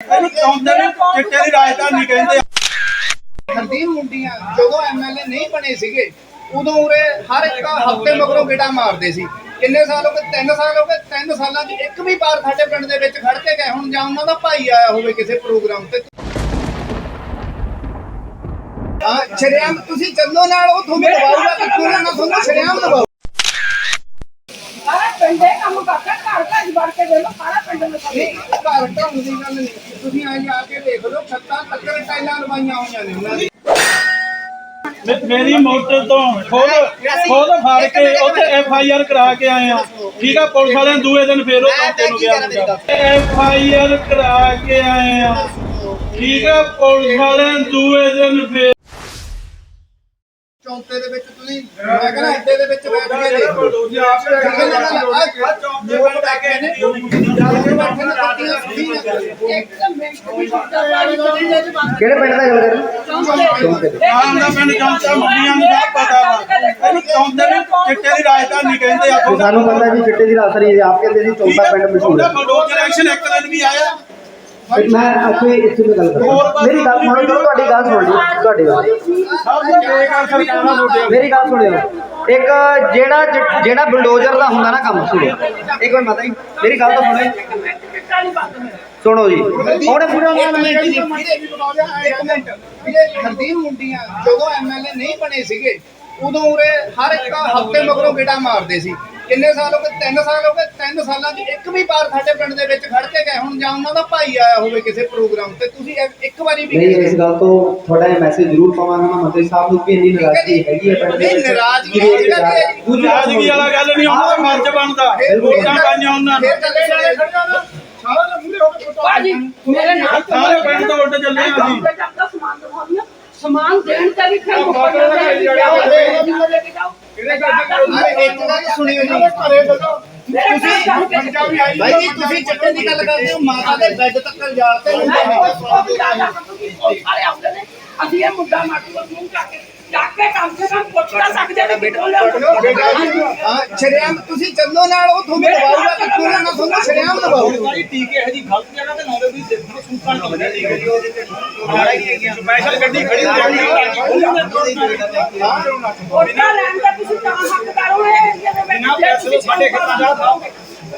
ਇਹਨੂੰ ਚੌਂਦੇ ਨੇ ਚਿੱਟੇ ਦੀ ਰਾਜਧਾਨੀ ਕਹਿੰਦੇ ਆ। ਹਰਦੀਪ ਮੁੰਡੀਆਂ ਜਦੋਂ ਐਮਐਲਏ ਨਹੀਂ ਬਣੇ ਸੀਗੇ ਉਦੋਂ ਉਰੇ ਹਰ ਇੱਕ ਹਫ਼ਤੇ ਮਗਰੋਂ ਗੇੜਾ ਮਾਰਦੇ ਸੀ। ਕਿੰਨੇ ਸਾਲ ਹੋ ਗਏ? 3 ਸਾਲ ਹੋ ਗਏ। 3 ਸਾਲਾਂ 'ਚ ਇੱਕ ਵੀ ਵਾਰ ਸਾਡੇ ਪਿੰਡ ਦੇ ਵਿੱਚ ਖੜ ਕੇ ਗਏ। ਹੁਣ ਜਾਂ ਉਹਨਾਂ ਦਾ ਭਾਈ ਆਇਆ ਹੋਵੇ ਕਿਸੇ ਪ੍ਰੋਗਰਾਮ ਤੇ। ਸ਼ਰਿਆਮ ਤੁਸੀਂ ਚੱਲੋ ਨਾਲ ਉਹ ਤੁਹਾਨੂੰ ਦਵਾਊਗਾ ਕਿੱਥੋਂ ਲੈਣਾ ਤੁਹਾਨੂੰ ਸ਼ਰਿਆਮ ਦਵਾਊ ਸਾਰਾ ਪਿੰਡ ਇਹ ਕੰਮ ਕਰਦਾ ਘਰ ਘਰ ਵੜ ਕੇ ਦੇ ਲੋ ਸਾਰਾ ਪਿੰਡ ਨੂੰ ਨਹੀਂ ਘਰ ਢਾਉਣ ਦੀ ਗੱਲ ਨਹੀਂ ਤੁਸੀਂ ਆ ਜਾ ਕੇ ਦੇਖ ਲਓ ਛੱਤਾਂ ਤੱਕਰ ਟਾਈਲਾਂ ਲਵਾਈਆਂ ਹੋਈਆਂ ਨੇ ਉਹਨਾਂ ਦੀ। ਮੇ- ਮੇਰੀ ਮੋਟਰ ਤੋਂ ਖੁਦ ਖੁਦ ਫੜ ਕੇ ਉੱਥੇ ਐਫ ਆਈ ਆਰ ਕਰਾ ਕੇ ਆਏ ਆ ਠੀਕ ਆ ਪੁਲਿਸ ਵਾਲਿਆਂ ਨੇ ਦੂਏ ਦਿਨ ਫੇਰ ਉਹ ਚੌਂਕੇ ਨੂੰ ਗਿਆ ਐਫ ਆਈ ਆਰ ਕਰਾ ਕੇ ਆਏ ਆ ਠੀਕ ਆ ਪੁਲਿਸ ਵਾਲਿਆਂ ਨੇ ਦੂਏ ਦਿਨ ਫੇਰ ਚੌਂਕੇ ਦੇ ਵਿੱਚ ਤੁਸੀਂ ਮੈਂ ਕਹਿੰਦਾ ਅੱਡੇ ਦੇ ਵਿੱਚ ਬੈਠ ਕੇ ਦੇਖ ਸਰਕਾਰੀ ਕਿਹੜੇ ਪਿੰਡ ਦਾ ਗੱਲ ਕਰ ਰਹੇ ਆਮ ਦਾ ਪਿੰਡ ਚੌਂਕਾ ਮੰਡੀਆਂ ਨੂੰ ਸਭ ਪਤਾ ਵਾ। ਇਹਨੂੰ ਚੌਂਦੇ ਨੇ ਚਿੱਟੇ ਦੀ ਰਾਜਧਾਨੀ ਕਹਿੰਦੇ ਆ। ਸਾਨੂੰ ਪਤਾ ਵੀ ਚਿੱਟੇ ਦੀ ਰਾਸਰੀ ਆਪ ਕਹਿੰਦੇ ਸੀ ਚੌਥਾ ਪਿੰਡ ਮਸ਼ਹੂਰ ਹੈ। ਬਲਡੋਜ਼ਰ ਐਕਸ਼ਨ ਇੱਕ ਦਿਨ ਵੀ ਆਇਆ। ਮੈਂ ਇੱਥੇ ਇੱਥੇ ਦੀ ਗੱਲ ਕਰਾਂ ਮੇਰੀ ਗੱਲ ਸੁਣੋ ਚਲੋ ਤੁਹਾਡੀ ਗੱਲ। ਸੁਣ ਲਈ ਤੁਹਾਡੀ ਗੱਲ। ਮੇਰੀ ਗੱਲ ਸੁਣਿਓ ਇੱਕ ਜਿਹੜਾ ਜਿਹੜਾ ਬਲਡੋਜ਼ਰ ਦਾ ਹੁੰਦਾ ਨਾ ਕੰਮ ਸੁਣੋ। ਇੱਕ ਵਾਰ ਮਾਤਾ ਜੀ ਮੇਰੀ ਗੱਲ ਤਾਂ ਸੁਣੋ ਸੁਣੋ ਜੀ। ਹੁਣ ਪੂਰਾ ਇੱਕ ਮਿੰਟ ਜੀ, ਇੱਕ ਮਿੰਟ ਹਰਦੀਪ ਮੁੰਡੀਆਂ ਜਦੋਂ ਐਮਐਲਏ ਨਹੀਂ ਬਣੇ ਸੀਗੇ ਉਦੋਂ ਉਰੇ ਹਰ ਇੱਕ ਹਫ਼ਤੇ ਮਗਰੋਂ ਗੇੜਾ ਮਾਰਦੇ ਸੀ। ਕਿੰਨੇ ਸਾਲ ਹੋ ਗਏ? 3 ਸਾਲ ਹੋ ਗਏ। 3 ਸਾਲਾਂ 'ਚ ਇੱਕ ਵੀ ਵਾਰ ਸਾਡੇ ਪਿੰਡ ਦੇ ਵਿੱਚ ਖੜ ਕੇ ਗਏ। ਹੁਣ ਜਾਂ ਉਹਨਾਂ ਦਾ ਭਾਈ ਆਇਆ ਹੋਵੇ ਕਿਸੇ ਪ੍ਰੋਗਰਾਮ ਤੇ ਤੁਸੀਂ ਇੱਕ- ਇੱਕ ਵਾਰੀ ਵੀ ਨਹੀਂ ਇਸ ਗੱਲ ਤੋਂ ਤੁਹਾਡਾ ਇਹ ਮੈਸੇਜ ਜ਼ਰੂਰ ਪਾਵਾਂਗਾ ਮੈਂ। ਮੰਤਰੀ ਸਾਹਿਬ ਨੂੰ ਕਿ ਇੰਨੀ ਨਾਰਾਜ਼ਗੀ ਹੈਗੀ ਹੈ ਪਿੰਡ ਦੇ ਨਹੀਂ, ਵਿੱਚ। ਨਾਰਾਜ਼ਗੀ ਦੀ ਗੱਲ ਹੈ ਜੀ। ਦੂਜੀ ਗੱਲ ਰਾਜਗੀ ਵਾਲਾ ਗੱਲ ਨਹੀਂ ਉਹਨਾਂ ਦਾ ਫਰਜ਼ ਬਣਦਾ। ਵੋਟਾਂ ਪਾਈਆਂ ਉਹਨਾਂ ਨੇ। ਫੇਰ ਚੱਲੇ ਜਾਣੇ ਖੜੀਆਂ ਨਾ। ਸਾਰਾ ਦੇ ਮੂਰੇ ਹੋ ਕੇ ਬਾਜੀ ਮੇਰੇ ਨਾਲ ਸਾਰੇ ਪਿੰਡ ਤੋਂ ਉੱਡ ਚੱਲੇ ਆ ਅਸੀਂ ਸਮਾਨ ਦਵਾਉਂਦੀ ਹਾਂ। ਸਮਾਨ ਦੇਣ ਤੇ ਵੀ ਫਿਰ ਮੁੱਕਰ ਜਾਂਦੇ ਆ ਇੱਕ ਗੱਲ ਸੁਣਿਓ ਜੀ ਤੁਸੀਂ ਭਾਈ ਜੀ ਤੁਸੀਂ ਚੱਟੇ ਦੀ ਗੱਲ ਕਰਦੇ ਹੋ ਮਾਤਾ ਦੇ ਬੈੱਡ ਤੱਕ ਜਾ ਕੇ ਅਸੀਂ ਇਹ ਮੁੱਦਾ ਮਾਟੂ ਨੂੰ ਮੂੰਹ ਚੱਕ ਕੇ ਚੱਕ ਕੇ ਕੰਮ ਸੇ ਕੰਮ ਪੁੱਛ ਤਾਂ ਸਕਦੇ ਨੇ ਕਿੱਥੋਂ ਲਿਆਉਣਾ ਹਾਂ ਸ਼ਰਿਆਮ ਤੁਸੀਂ ਚੱਲੋ ਨਾਲ ਉਹ ਤੁਹਾਨੂੰ ਕਿੱਥੋਂ ਲੈਣਾ ਤੁਹਾਨੂੰ ਸ਼ਰਿਆਮ ਦਵਾਊਗਾ ਟੀਕੇ ਹੈ ਜੀ ਗਲਤ ਜਗ੍ਹਾ ਤੇ ਲਾਉਂਦੇ ਵੀ ਦੇਖੋ ਸੂਕਾਂ ਨਹੀਂ ਲੱਗਦੇ ਟੀਕੇ ਸਪੈਸ਼ਲ ਗੱਡੀ ਖੜੀ ਵੋਟਾਂ ਲੈਣ ਦਾ ਤੁਸੀਂ ਤਾਂ ਹੱਕਦਾਰ ਹੋ ਇਹ ਏਰੀਆ ਦੇ ਵਿੱਚ ਬਿਨਾਂ ਪੈਸੇ ਤੋਂ ਸਾਡੇ ਖੇਤਾਂ ਜਾ ਪਾਓਗੇ।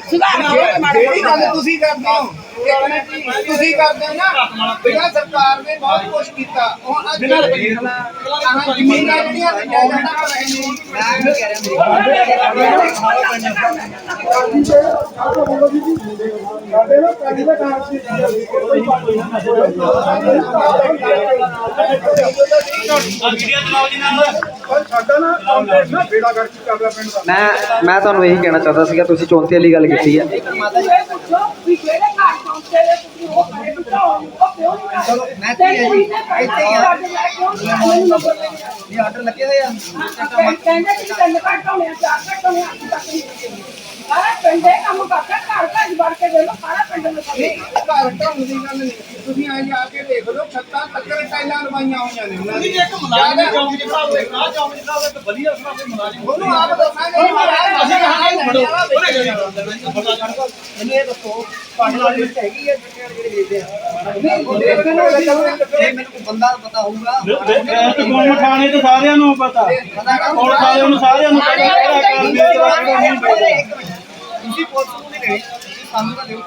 ਸੁਧਾਰ ਕਰੋ ਮਾੜੇ ਜਿਹੜੀ ਗੱਲ ਤੁਸੀਂ ਕਰਦੇ ਹੋ ਇੱਕ ਮਿੰਟ ਜੀ, ਤੁਸੀਂ ਕਰਦੇ ਹੋ ਨਾ ਬਿਨਾਂ ਸਰਕਾਰ ਨੇ ਬਹੁਤ ਕੁਝ ਕੀਤਾ। ਹੁਣ ਅੱਜ ਆਹ ਜ਼ਮੀਨਾਂ ਜਿਹੜੀਆਂ ਤੇ ਜਾਇਦਾਦਾਂ ਪਰ ਰਹੇ ਨੇ ਮੈਂ ਮੈਂ ਤੁਹਾਨੂੰ ਇਹੀ ਕਹਿਣਾ ਚਾਹੁੰਦਾ ਸੀਗਾ ਤੁਸੀਂ ਚੌਂਤੀ ਵਾਲੀ ਗੱਲ ਕੀਤੀ ਹੈ ਇਹ ਪੁੱਛੋ ਵੀ ਜਿਹੜੇ ਘਰ ਪਹੁੰਚੇ ਨੇ ਤੁਸੀਂ ਉਹ ਕਰੇ ਬਚਾਓ ਉਹ ਚਲੋ ਤੇ ਇੱਥੇ ਹੀ ਆ। ਕਿਉਂ ਨਹੀਂ ਮੈਨੂੰ ਨੰਬਰ ਲੈ ਇਹ ਆਰਡਰ ਲੱਗੇ ਹੋਏ ਆ। ਕਹਿੰਦੇ ਕਿ ਤਿੰਨ ਘੱਟ ਹੋਣੇ ਆ, ਚਾਰ ਘੱਟ ਹੋਣੇ ਆ, ਅੱਜ ਤੱਕ ਨਹੀਂ ਹੋਏ। ਸਾਰਾ ਪਿੰਡ ਇਹ ਕੰਮ ਕਰਦਾ ਘਰ ਘਰ ਵੜ ਕੇ ਦੇ ਲੋ ਸਾਰਾ ਪਿੰਡ ਨੂੰ ਨਹੀਂ ਘਰ ਢਾਉਣ ਦੀ ਗੱਲ ਨਹੀਂ। ਤੁਸੀਂ ਆ ਜਾ ਕੇ ਦੇਖ ਲਓ ਛੱਤਾਂ ਤੱਕਰ ਟਾਈਲਾਂ ਲਵਾਈਆਂ ਹੋਈਆਂ ਨੇ ਉਹਨਾਂ ਦੀ ਇੱਕ ਮੁਲਾਜ਼ਮ ਚੌਂਕ ਚ ਖੜਾ ਹੋਵੇ ਆ ਚੌਂਕ ਖੜਾ ਹੋਵੇ ਤਾਂ ਵਧੀਆ ਸੁਣਾ ਕੇ ਮੁਲਾਜ਼ਮ ਉਹਨੂੰ ਆਪ ਦੱਸਾਂਗੇ ਅਸੀਂ ਕਹਾਂਗੇ ਫੜੋ ਉਹਨੇ ਨਹੀਂ ਮੈਨੂੰ ਇਹ ਦੱਸੋ ਤੁਹਾਡੇ ਨਾਲ ਲਿਸਟ ਹੈਗੀ ਹੈ ਜਿਹੜੇ ਵੇਚਦੇ ਆ ਦੇਖਦੇ ਨੂੰ ਅਸੀਂ ਜੇ ਮੈਨੂੰ ਕੋਈ ਬੰਦਾ ਪਤਾ ਹੋਊਗਾ ਗੁੰਮ ਥਾਣੇ ਤੇ ਸਾਰਿਆਂ ਨੂੰ ਪਤਾ ਪੁਲਿਸ ਵਾਲਿਆਂ ਨੂੰ ਸਾਰਿਆਂ ਨੂੰ ਪਤਾ ਕਿਹੜਾ ਕੰਮ ਨਹੀਂ ਤੁਸੀਂ ਪੁਲਿਸ ਨੂੰ ਨਹੀਂ ਤੁਸੀਂ ਸਾਨੂੰ ਤਾਂ ਦਿਓ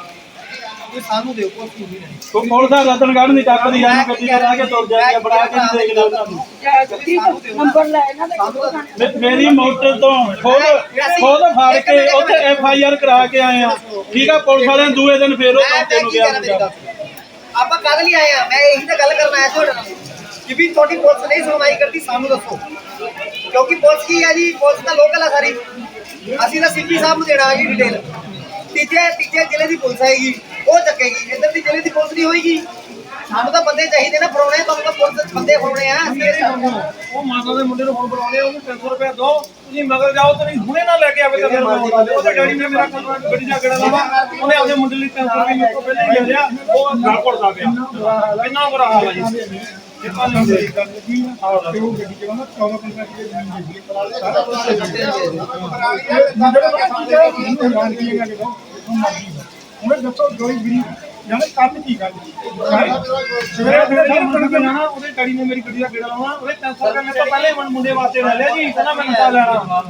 ਤੁਸੀਂ ਸਾਨੂੰ ਦਿਓ ਪੁਲਿਸ ਨੂੰ ਨਹੀਂ ਦੇਣੀ ਕੋਈ ਪੁਲਿਸ ਦਾ ਰਤਨਗੜ੍ਹ ਨਹੀਂ ਟੱਪਦੀ ਜਾਨੂੰ ਗੱਡੀ ਤੇ ਲਾ ਕੇ ਤੁਰ ਜਾਂਦੀ ਆ ਬੜਾ ਕੇ ਨਹੀਂ ਦੇਖਦੇ ਉਹਨਾਂ ਨੂੰ ਨੰਬਰ ਲੈ ਇਹਨਾਂ ਦੇ ਮੇ- ਮੇਰੀ ਮੋਟਰ ਤੋਂ ਖੁਦ ਖੁਦ ਫੜ ਕੇ ਉੱਥੇ ਐਫ ਆਈ ਆਰ ਕਰਾ ਕੇ ਆਏ ਆ। ਠੀਕ ਆ ਪੁਲਿਸ ਵਾਲਿਆਂ ਦੂਏ ਦਿਨ ਫੇਰ ਉਹ ਚੌਂਕੇ ਨੂੰ ਗਿਆ ਆਪਾਂ ਕਦ ਲਈ ਆਏ ਆ। ਮੈਂ ਇਹੀ ਤਾਂ ਗੱਲ ਕਰਨ ਆਇਆ ਤੁਹਾਡੇ ਨਾਲ ਕਿ ਵੀ ਤੁਹਾਡੀ ਪੁਲਿਸ ਨਹੀਂ ਸੁਣਵਾਈ ਕਰਦੀ ਸਾਨੂੰ ਦੱਸੋ। ਕਿਉਂਕਿ ਪੁਲਿਸ ਕੀ ਹੈ ਜੀ? ਪੁਲਿਸ ਤਾਂ ਲੋਕਲ ਆ ਸਾਰੀ। ਅਸੀਂ ਤਾਂ ਸੀਪੀ ਸਾਹਿਬ ਨੂੰ ਦੇਣਾ ਜੀ ਡਿਟੇਲ ਤੀਜੇ ਤੀਜੇ ਜ਼ਿਲ੍ਹੇ ਦੀ ਪੁਲਿਸ ਆਏਗੀ। ਉਹ ਚੱਕੇਗੀ ਇੱਧਰ ਦੀ ਜ਼ਿਲ੍ਹੇ ਦੀ ਪੁਲਿਸ ਨਹੀਂ ਹੋਏਗੀ। ਸਾਨੂੰ ਤਾਂ ਬੰਦੇ ਚਾਹੀਦੇ ਨਾ ਫੜਾਉਣੇ ਤੁਹਾਨੂੰ ਤਾਂ ਪੁਲਿਸ ਬੰਦੇ ਫੜਾਉਣੇ ਆ ਅਸੀਂ ਇਹ ਨਹੀਂ ਉਹ ਮਾਤਾ ਦੇ ਮੁੰਡੇ ਨੂੰ ਫੋਨ ਬੁਲਾਉਣੇ ਉਹਨੂੰ 300 ਰੁਪਏ ਦੋ ਤੁਸੀਂ ਮਗਰ ਜਾਓ ਤੇ ਨਹੀਂ ਹੁਣੇ ਨਾ ਲੈ ਕੇ ਆਵੇ ਤਾਂ ਫਿਰ ਉਹਦੇ ਡੈਡੀ ਨੇ ਮੇਰਾ ਕੰਮ ਗੱਡੀ ਜਾ ਗੜਾ ਲਾਵਾ ਉਹਨੇ ਆਪਣੇ ਮੁੰਡੇ ਲਈ 300 ਰੁਪਏ ਮੇਰੇ ਤੋਂ ਪਹਿਲਾਂ ਹੀ ਲੈ ਲਿਆ। ਉਹ ਗਲ ਪੜਦਾ ਪਿਆ ਇੰਨਾ ਬੁਰਾ ਹਾਲ ਆ। ਜੀ। ਇਹ ਪਾਣੀ ਦੀ ਗੱਲ ਕੀ ਆ? ਉਹ ਗੱਡੀ ਚ ਨਾ 14 15 ਕਿਲੇ ਜ਼ਮੀਨ ਦੇ ਸਾਰਾ ਪਰਾਲੀ ਦੇ ਦੰਦ ਲੱਗੇ ਸਾਡੇ ਉਹਨੇ ਦੱਸੋ ਜੋਈ ਗਰੀ ਜਾਨੇ ਕੰਮ ਕੀ ਗੱਲ? ਸਵੇਰੇ ਸਵੇਰੇ ਜਦੋਂ ਮੁੰਡੇ ਜਾਣਾ, ਉਹਦੇ ਡੈਡੀ ਨੇ ਮੇਰੀ ਗੱਡੀ ਦਾ ਗੇੜਾ ਲਾਉਣਾ, ਉਹਦੇ 300 ਰੁਪਏ ਮੇਰੇ ਤੋਂ ਪਹਿਲੇ ਮੁੰਡੇ ਵਾਸਤੇ ਲੈ ਲਿਆ ਜੀ ਕਹਿੰਦਾ ਮੈਂ ਨਸ਼ਾ ਲੈਣਾ।